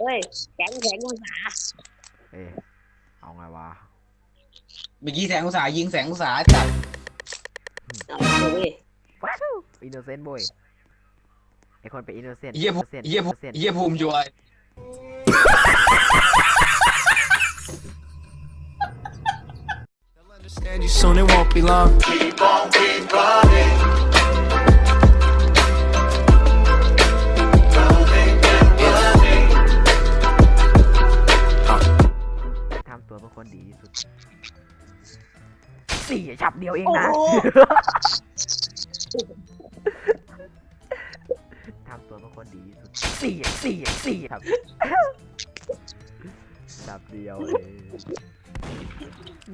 เฮ้ยแข็งแข็งองศาเอ้ยเอาไงวะเมื่อกี้แสงอุตสาห์ยิงแสงอุตสาห์จัดเอาเว้ยว้าวอินโนเซนต์บอยไอคนเป็นอินโนเซนต์เยี่ยภูมิเยี่ยภูมิเยี่ยภูมิยัว They'll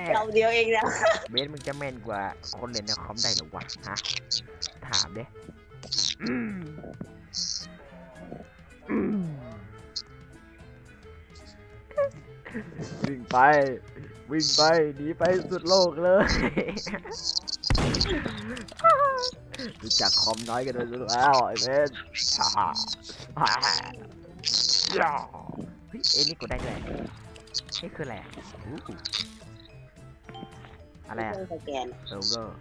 น่เราเดียวเองนะเบสมึงจะแม่นกว่าคนเล่นในคอมได้เหรอวะฮะถามเด้อืมอืมวิ่งไป วิ่งไปหนีไปสุดโลกเลย รู้จักคอมน้อยกันเลยแล้วไอ้เบสฮ่าฮ่าฮ่าย่าเฮ้ยเอ็นี่กูได้ด้วยนี่คืออะไรอะ อู้หูอะไรอะต้องสแกนเซิร์ฟเวอร์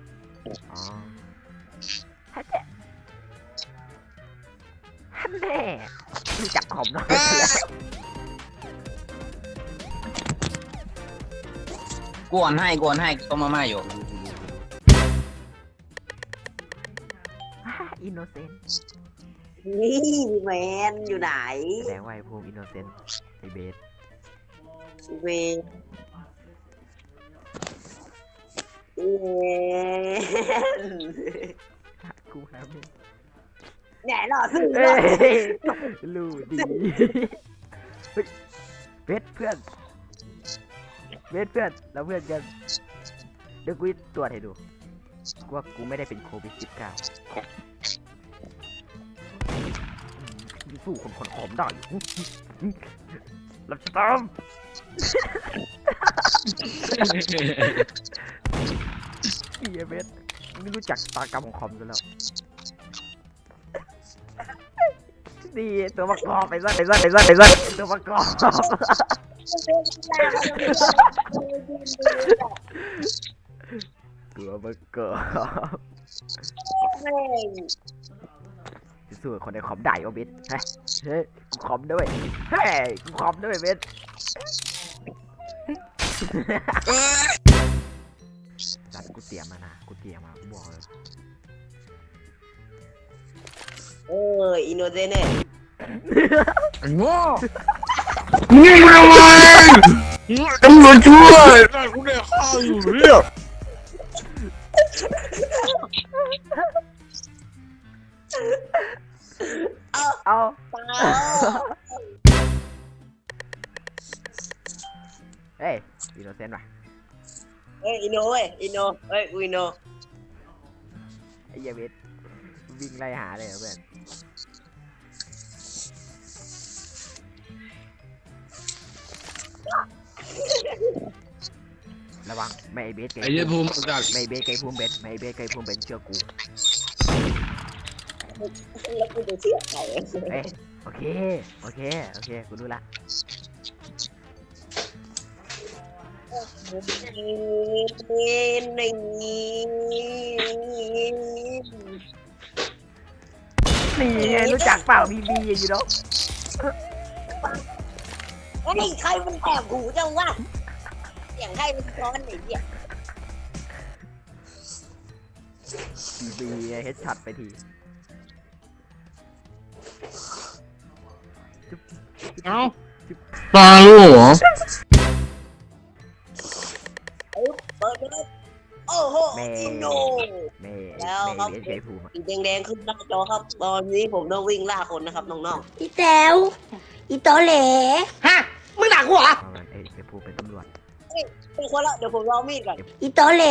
อ๋อฮันแน่ฮันแน่รู้จักคอมน้อยกันแล้วกวนให้กวนให้ต้มมาม่าอยู่อินโนเซนต์นี่แมนอยู่ไหนแสดงว่าไอ้ภูมิอินโนเซนต์ไอเบสเวน กูหาไม่แหน่หล่อซื่อเอ้ยรู้ดีเฮ้ยเบสเพื่อนเบสเพื่อนเราเพื่อนกันเดี๋ยวกูตรวจให้ดูกูว่ากูไม่ได้เป็นโควิด19สู้คนคนขอมได้อยู่รับชะตาม เฮียเบสไม่รู้จักตากรรมของคอมกันแล้วดีตัวประกอบไปซะไปซะไปซะไปซะตัวประกอบตัวประกอบสู้คนในคอมได้โอเบสเฮ้ยกูคอมด้วยเฮ้ยกูคอมด้วยเบส กูเตรียมมานะกูเตรียมมากูบอกเลยเอออินโนเซนเนี่ยไอ้โง่นี่มันทำไมตำรวจช่วยกูได้ข้าวอยู่เนี่ยเอาเปล่าเฮ้ยอินโนเซนต์ว่ะ เฮ้ยอินโนเว้ยอินโนเฮ้ยกูอินโนไอ้เหี้ยเบสวิ่งไล่หาเลยเหรอเพื่อนระวังไม่ไอเบสไกไอ้เยี่ยภูมิจัดไม่ไอ้เบสไกภูมิเบสไม่ไอ้เบสไกภูมิเบสเชื่อกูแล้วกูจะเชื่อใครเอ้ยโอเคโอเคโอเคกูรู้ละในนี้นี่ไงรู้จักเปล่าบีบีอยู่เนาะเฮ้ยใครมันแอบหูจังวะเสียงใครมันร้อนไอ้เหี้ยบีบีเฮดช็อตไปทีเอ้าตาลูกเหรอ ครัแม่บเบสไกภูมิอะสีแดงๆขึ้นหน้าจอครับ ตอนนี้ผมต้องวิ่งล่าคนนะครับน้องอีแตวอีโตเหลๆฮะมึงหนักหัวเอามันเอ้ยไกภูมิเป็นตำรวจเป็นคนละเดี๋ยวผมรอมีดก่อนอีโตเหล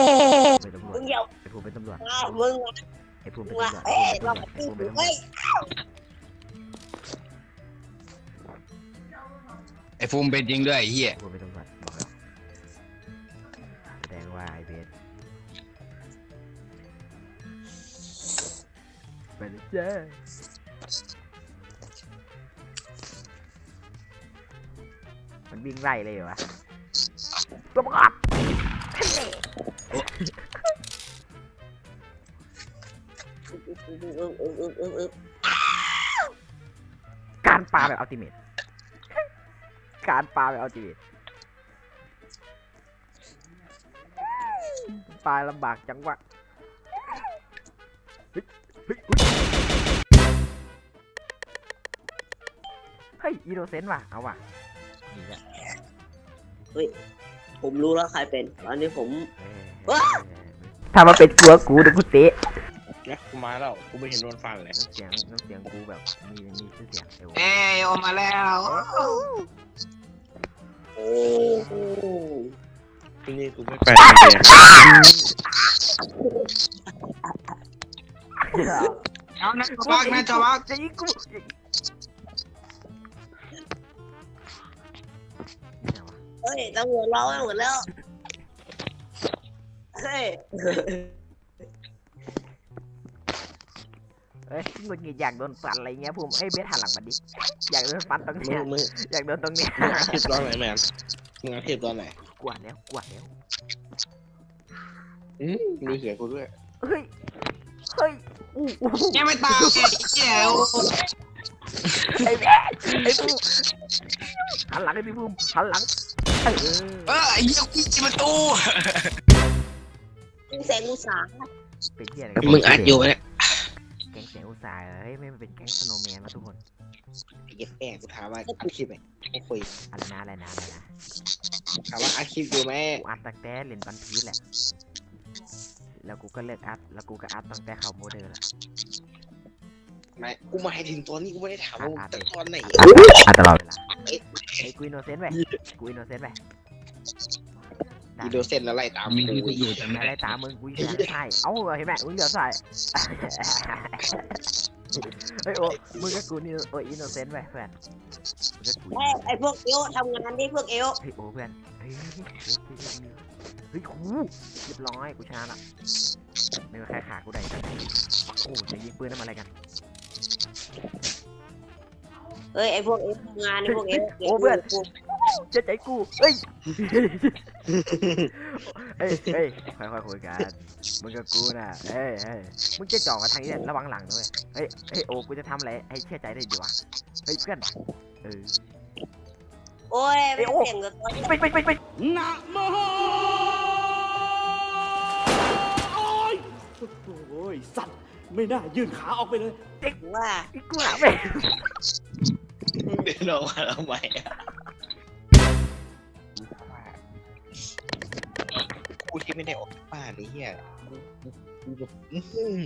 เป็นตำรวมึจงเดี๋ยวไกภูมิเป็นตำรวจมามึงอะไกภูมิมึเป็นงตำรวจอะเอ๊ะไกเราภูมิเป็นตำรวจเฮ้ยไอ้ภูมิเป็นจริงด้วยไอ้เหี้ยไกภูมิเป็นตำรวจ เป็นเจ้ามันวิ่งไล่เลยเหรอวะตัวประกอบอึ๊บอึ๊บอึ๊บอึ๊บอึ๊บอึ๊บการปาแบบอัลติเมทการปาแบบอัลติเมทปาลำบากจังวะ เฮ้ยเฮ้ยเฮ้ยเฮ้ยอีโนเซนต์ว่ะ เอาว่ะ นี่แหละผมรู้แล้วใครเป็นตอนนี้ผม เอ้ยว้าถ้ามาเป็นกลัวกูเดี๋ยวกูเตะ นะกูมาแล้วกูไม่เห็นโดนฟันเลยน้ำเสียงน้ำเสียงกูแบบมีมีชื่อเสียงเอวเอ้ยออกมาแล้วโอ้โหทีนี้กูไม่แปลกเลย เอานะจวักนะจวักจะยิงกูเนี่ยว่ะเฮ้ยตำรวจรอไว้หมดแล้ว เฮ้ย เอ้ยมึงอยากโดนฟันอะไรเงี้ยภูมิเอ้ยเบสหันหลังมาดิอยากโดนฟันตรงมึเนี้ยงมึงอยากโดนตรงเนี้ยมึงอาชีพตอนไหนแมนมึงอาชีพตอนไหนกวาดแล้วกวาดแล้วอืมมีเสียงกูด้วยเฮ้ยเฮ้ย อู้อู้ยังไม่ตายแจ๋วไอ้แบสไอ้ภูมิหันหลังให้พี่ภูมหันหลังเออเออไอ้เหี้ยกูจะมาตู้เป็นแสงอุตสาหเป็นเหี้ยอะไรมึงอัดอยู่เนี่ยแก๊งเสียงอุตสาห์เฮ้ยไม่มันเป็นแก๊งสโนว์แมนมาทุกคนไอ้เหี้ยแม่กูถามว่าอัดคลิปไหมกูคุยอะไรนะอะไรนะอะไรนะถามว่าอัดคลิปอยู่ไหมกูอัดตั้งแต่เล่นบันพีชแหละ แล้วกูก็เลิกอัดแล้วกูก็อัดตั้งแต่เข้าโมเดลละไม่กูหมายถึงตอนนี้กูไม่ได้ถามว่ามึงแต่ตอนไหนอัดตลอดเวลาไอ้กูอินโนเซนต์ไปกูอินโนเซนต์ไปอีโดเซนแล้วไล่ตามกูอยู่อะไรตามมึงกูเหลือใช่เอ้าเห็นไหมมึงเหลือใส่เฮ้ยโอ้มึงกับกูนี่โอ้อินโนเซนต์ไปเพื่อนมึงกับกูไอ้ไอ้พวกเอวทำงานนี่พวกเอวเฮ้ยโอ้เพื่อน เฮ้ยเฮ้ยครูเรียบร้อยกูชนะละไม่มีใครขากูได้กันโอ้จะยิงปืนนั่นมาอะไรกันเฮ้ยไอ้พวกเอวทำงานนี่พวกเอวโอ้เพื่อนเชื่อใจกูเฮ้ยเฮ้ยเฮ้ยค่อยๆคุยกันมึงกับกูน่ะเฮ้ยเฮ้ยมึงจะจ่อมาทางนี้ระวังหลังด้วยเฮ้ยเฮ้ยโอ้กูจะทำอะไรให้เชื่อใจได้ดีวะเฮ้ยเพื่อนเออโอ้ยไม่เสียงกับตอนนี้ไปไปไปไปโอ้ สัตว์ ไม่น่ายื่นขาออกไปเลยว่าอีกกูหาไปเดินออกมาทำไมกูที่ไม่ได้ออกจากบ้านไอ้เหี้ยกูแบบอื้อหือ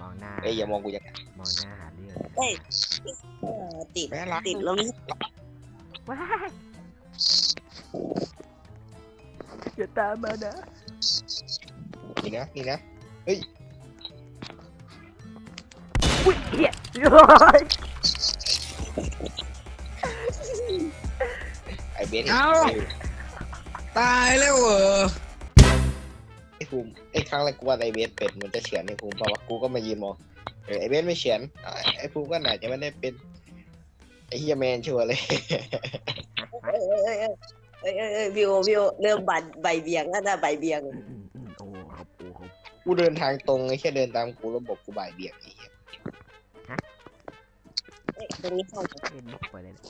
มองหน้าเอ้ยอย่ามองกูอย่างมองหน้าหาเรื่องเออติด แม่รักติดแล้วนี่ว้ายอย่าตามมานะนี่นะนี่นะอุ้ย ไอ้เบสเอ้า ตายแล้วเหรอไอ้ภูมิไอ้ครั้งแรกกูว่าไอ้เบสเป็นมันจะเฉือนไอ้ภูมิเปล่าวะกูก็มายืนมองเออไอ้เบสไม่เฉือนอะไอ้ภูมิก็น่าจะไม่ได้เป็นไอ้เฮียแมนชัวร์เลย เอ้ยเอ้ยเอ้ยเอ้ยเอ้ยเอ้ยวิววิวเริ่มบันใบเบียงแล้วนะใบเบียงอืมอืมอืมโอ้ครับโอ้ครับ กูเดินทางตรงไอ้แค่เดินตามกูแล้วบอกกูบ่ายเบี่ยงไอ้เหี้ยเอ้ย ตรงนี้เข้าเล่นมุกไปเลยนะ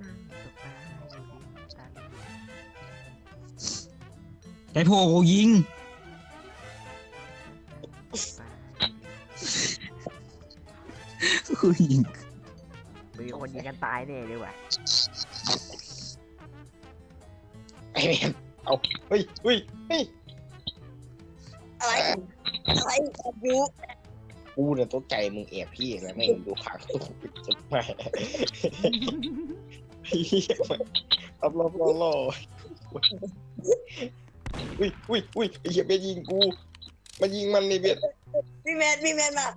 นั่งสบายอยู่ตาเหลือกไอ้พวกกูยิงสบายกูยิงมีคนยิงกันตายแน่เลยว่ะไอ้แมนเอาเฮ้ยเฮ้ยเฮ้ยอะไรอะไรกับยูกูเนี่ยตัวใจมึงแอบพี่แล้วไม่งดูผักจะมาเฮียมันรอบรอบรอบรอบอุ้ยอุ้ยอุ้ยไอ้เหี้ยเบสยิงกู มายิงมันนี่เบสพี่แมนพี่แมนมา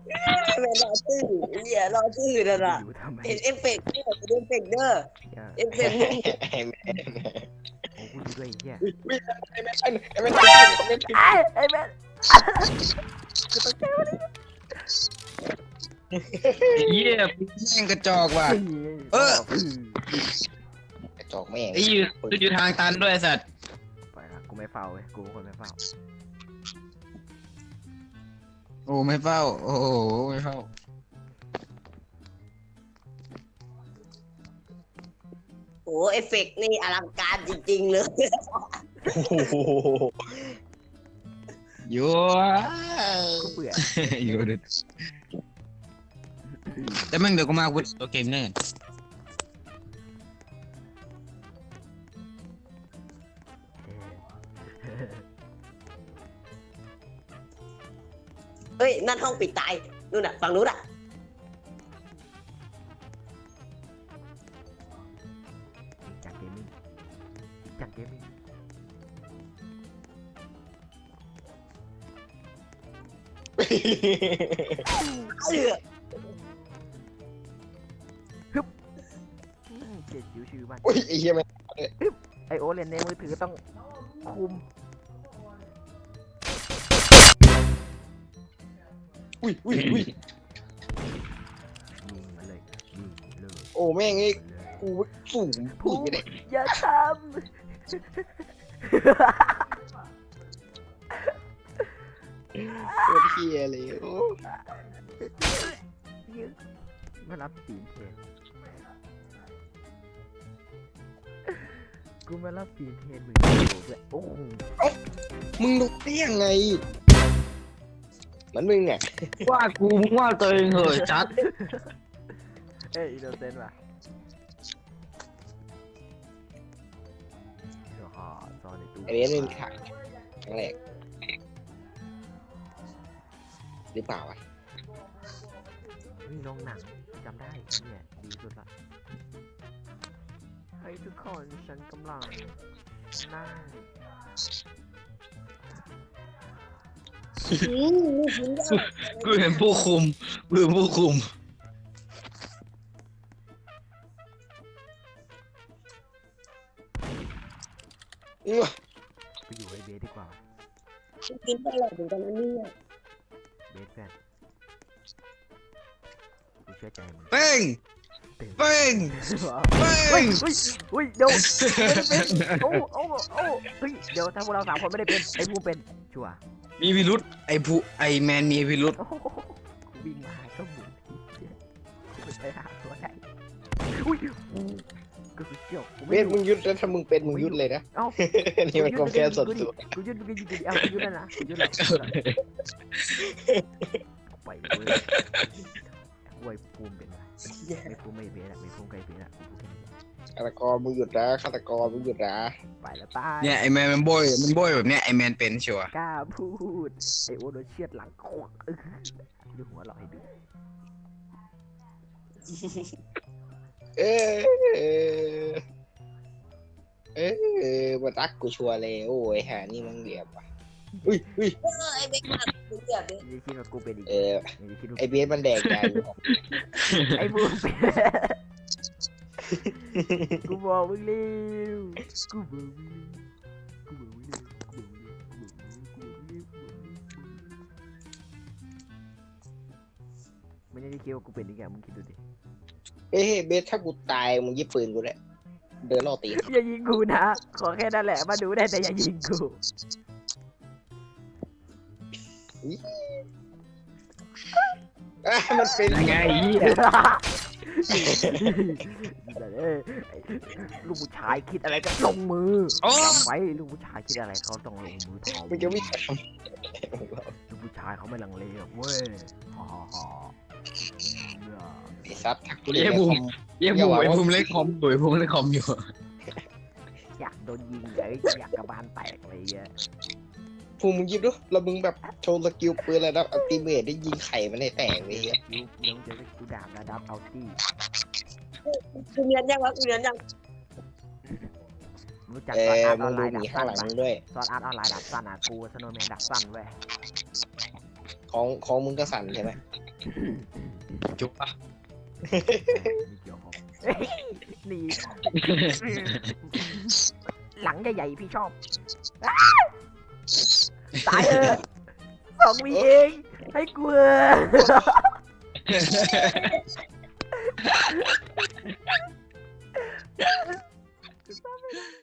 พี่แมนรอตื้อเหี้ยรอตื้อนั่นน่ะอยู่ทำไมเห็นเอฟเฟกต์เนี่ยเห็นเอฟเฟกต์เด้อเหี้ยเอฟเฟกต์มึงไอ้แมนโอ้กูดูด้วยไอ้เหี้ยอุ้ยอุ้ยไอ้แมนไอ้แมนไอ้แมนไอ้ไอ้แม่ กูต้องเจอเหี้ยแม่งกระจอกว่ะ เออ กระจอกแม่งไอ้ยืนอยู่ทางตันด้วยไอ้สัตว์ไปละกูไม่เฝ้าเว้ย กูเป็นคนไม่เฝ้า โอ้ไม่เฝ้า โอ้โหไม่เฝ้าโอ้เอฟเฟกต์นี่อลังการจริงๆเลย โอ้โห อยู่กูเบื่ออยู่ดิแต่แม่งเดี๋ยวกูมากูตัวเกมแน่เฮ้ย นั่นห้องปิดตาย นู่นน่ะ ฝั่งนู้นอะ จากเกมมิ่งจากเกมมิ่ง เอออืมเจ็ดชิวชิวๆมันอุ้ยไอ้เหี้ยแม่งไอโอเล่นในมือถือต้องคุมอุ้ยอุ้ยอุ้ยยิงมาเลยยิงเลยโอ้แม่งไอ้กูสูงพูดไม่ได้อย่าทำ โคตรเหี้ยเลยโอ้มารับตีนเทนกูมารับตีนเทนมึงโอ้ด้วยโอ้โหมึงลุกได้ยังไงเหมือนมึงอะว่ากูมึงว่าตัวเองเหอะจัด เอ้ยอินโนเซนต์ว่ะเดี๋ยวขอซ่อนในตู้ ไอ้เบสไม่มีทางครั้งแรก หรือเปล่าวะนี่โรงหนังจำได้เนี่ยดีสุดละให้ทุกคนฉันกำลังนั่งกูเห็นผู้คุมกูเห็นผู้คุม อื้อไปอยู่ไอเบสดีกว่า กินตลอดเหมือนกันนะเนี่ย เบสแฟนกูเชื่อใจมึงเป้งตื่นเป้งเฮ้เป้ยงเฮ้ยเฮ้ยเดี๋ยวไม่ได้เป็นโอ้โอ้โอ้เฮ้ยเดี๋ยวถ้าพวกเราสามคนไม่ได้เป็นไอ้ภูมิเป็นชัวร์มีพิรุษไอ้ผู้ไอ้แมนมีพิรุษโอ้โหกูวิ่งมาก็หมุน กูไปหาตัวไหนอุ้ยกูก็คือเชี่ยวกูเบไม่สมึงยุดแล้วถ้ามึงเป็นมึงยุดเลยนะ เอ้า นี่มันความแค้นส่วนตัวกูยืดมึงก็ยืดดิเอากูยืดแล้วนะกูยืดแล้วไปเว้ยกูไอ้ภูมิเป็นไรไม่ภูมิไม่เบสอะไม่ภูมิไกลเบสอะกูพูดแค่นี้ฆาตกรมึงหยุดนะฆาตกรมึงหยุดนะไปแล้วตายเนี่ยไอ้แมนมันโบยมันโบยแบบเนี้ยไอ้แมนเป็นชัวร์กล้าพูดไอโอโดนเชือดหลังควักเออดูหัวเราะให้ดู เออเออเออมาตักกูชัวร์เลยโอ้ยหานี่มึงเหลี่ยมว่ะอุ้ยอุ้ยเออไอ้เบคมาคุณเกือบเลยอย่าคิดว่ากูเป็นอีกเอออย่าคิดว่าไอเบสมันแดกยาอยู่ไอ้บูมเป็นกูบอกมึงเร็วกูบอกมึงเร็วกูบอกมึงเร็วกูบอกมึงเร็วกูบอกมึงเร็วกูบอกมึงเร็วกูบอกมึงเร็วมันยังได้คิดว่ากูเป็นอีกอย่างมึงคิดดูดิ เอ้ยเบสถ้ากูตายมึงยิบปืนกูแหละเดินล่อตีนอย่ายิงกูนะ ขอแค่นั้นแหละ มาดูได้แต่อย่ายิงกูอะมันเป็นยังไงเหี้ยแต่เอ้ยไอ้ลูกผู้ชายคิดอะไรก็ลงมือโอ้จำไว้ลูกผู้ชายคิดอะไรเขาต้องลงมือทำมึงจะไม่ทลูกผู้ชายเขาไม่ลังเลหรอกเว้ยฮ่าฮ่าฮ่าเนี่ยำไอ้ ซัดทักกูเหี้ยบูมเหี้ยบูมไอ้บูมเล่นคอมอยู่ไอ้บูมเล่นคอมอยู่อยากโดนยิงเลยอยากกระบาลแตกเลยอะภูมิมึงยิบดูแล้วมึงแบบโชว์สกิลปืนระดับอัลติเมทได้ยิงไข่มันให้แตกเลยอะยูเดี๋ยวเจอกูดาบระดับเอาตี้กูเรียนยังวะกูเรียนยังรู้จักเอซอสออาร์ตอมึองนไลน์ดัดูหมีบข้าสั้งนหลังปะมึงด้วย ซอสอาร์ตออนไลน์ดับสั้นอะกูสโนว์แมนดับสั้นเว้ยของของมึงก็สั่นใช่ไหมจุ๊บปะ หนีหลังใหญ่ๆพี่ชอบตายเออสองวีเองให้กูเถอะ